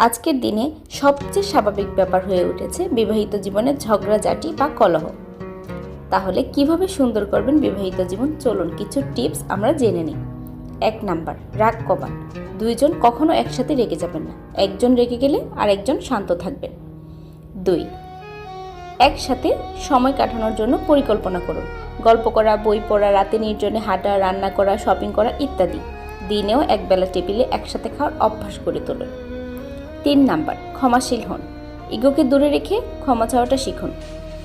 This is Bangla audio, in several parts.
আজকের দিনে সবচেয়ে স্বাভাবিক ব্যাপার হয়ে উঠেছে বিবাহিত জীবনের ঝগড়াঝাটি বা কলহ। তাহলে কীভাবে সুন্দর করবেন বিবাহিত জীবন? চলুন কিছু টিপস আমরা জেনে নিই। এক নাম্বার, রাগ কমান। দুইজন কখনো একসাথে রেগে যাবেন না। একজন রেগে গেলে আর একজন শান্ত থাকবেন। দুই, একসাথে সময় কাটানোর জন্য পরিকল্পনা করুন। গল্প করা, বই পড়া, রাতে নির্জনে হাঁটা, রান্না করা, শপিং করা ইত্যাদি। দিনেও একবেলা টেবিলে একসাথে খাওয়ার অভ্যাস করে তুলুন। তিন নাম্বার, ক্ষমাশীল হন। ইগোকে দূরে রেখে ক্ষমা চাওয়াটা শিখুন।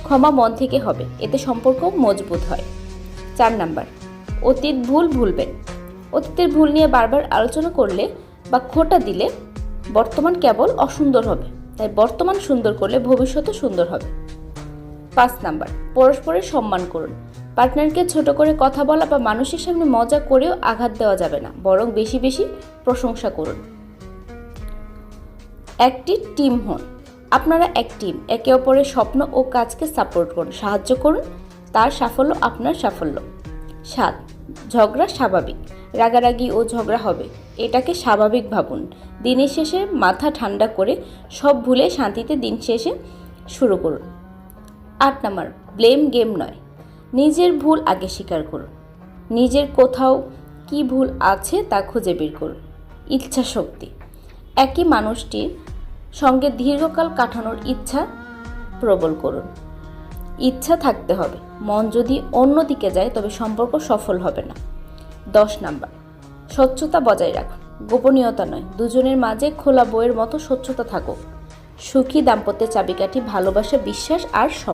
ক্ষমা মন থেকে হবে, এতে সম্পর্ক মজবুত হয়। চার নাম্বার, অতীত ভুল ভুলবেন। অতীতের ভুল নিয়ে বারবার আলোচনা করলে বা খোটা দিলে বর্তমান কেবল অসুন্দর হবে, তাই বর্তমান সুন্দর করলে ভবিষ্যতও সুন্দর হবে। পাঁচ নাম্বার, পরস্পরের সম্মান করুন। পার্টনারকে ছোট করে কথা বলা বা মানুষের সামনে মজা করেও আঘাত দেওয়া যাবে না, বরং বেশি বেশি প্রশংসা করুন। একটি টিম হন। আপনারা এক টিম, একে অপরের স্বপ্ন ও কাজকে সাপোর্ট করুন, সাহায্য করুন, তার সাফল্য আপনার সাফল্য। সাত, ঝগড়া স্বাভাবিক, রাগারাগি ও ঝগড়া হবে, এটাকে স্বাভাবিক ভাবুন। দিনের শেষে মাথা ঠান্ডা করে সব ভুলে শান্তিতে দিন শেষে শুরু করুন। আট নাম্বার, ব্লেম গেম নয়, নিজের ভুল আগে স্বীকার করুন। নিজের কোথাও কি ভুল আছে তা খুঁজে বের করুন। ইচ্ছা শক্তি একই মানুষটির সঙ্গে দীর্ঘকাল কাটানোর ইচ্ছা প্রবল করুন। ইচ্ছা থাকতে হবে। মন যদি অন্যদিকে যায়, তবে সম্পর্ক সফল হবে না। দশ নাম্বার। স্বচ্ছতা বজায় রাখুন। গোপনীয়তা নয়। দুজনের মাঝে খোলা বইয়ের মতো স্বচ্ছতা থাকুক। সুখী দাম্পত্যের চাবিকাঠি ভালোবাসা, বিশ্বাস আর